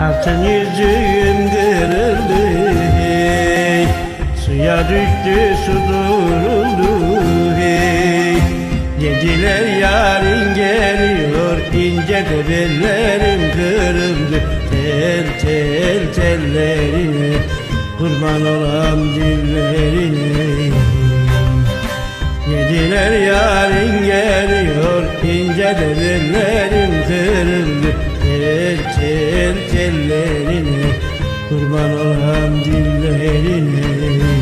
Altın yüzüğüm kırıldı hey Suya düştü su duruldu. Geceler yarın geliyor. İnce de bellerim kırıldı. Tel tel tellerine kurban olan dillerine. Geceler yarın geliyor. İnce de bellerim kırıldı Tel tel tellerine kurban olan dillerine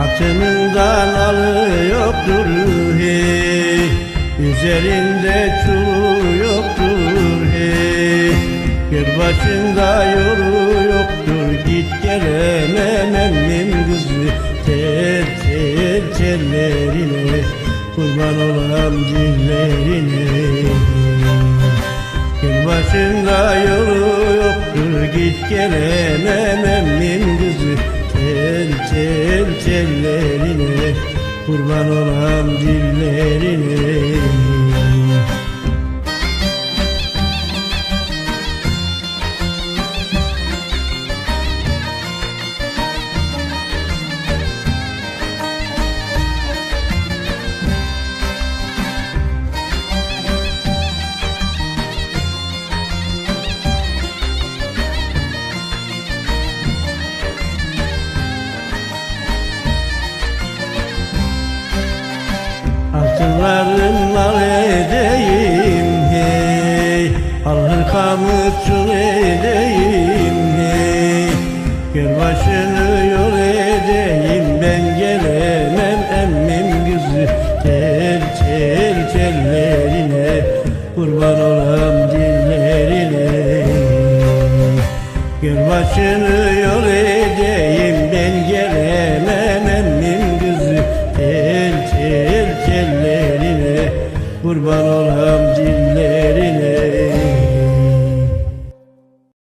Atımından alı yoktur hey Üzerinde çulu yoktur hey Bir başında yolu yoktur. Git gelemem emmim kızı. Tel tel tellerine Kurban olan dillerine. Gün başında yolu yoktur. Git gelemem emmim kızı tel tellerine Kurban olan dillerine Altınlarımla edeyim hey. Al hırkamı çul edeyim hey. Gör başını yol edeyim Ben gelemem emmim kızı Tel tel tellerine Kurban dillerine. Gör başını yol edeyim Kurban olam dillerine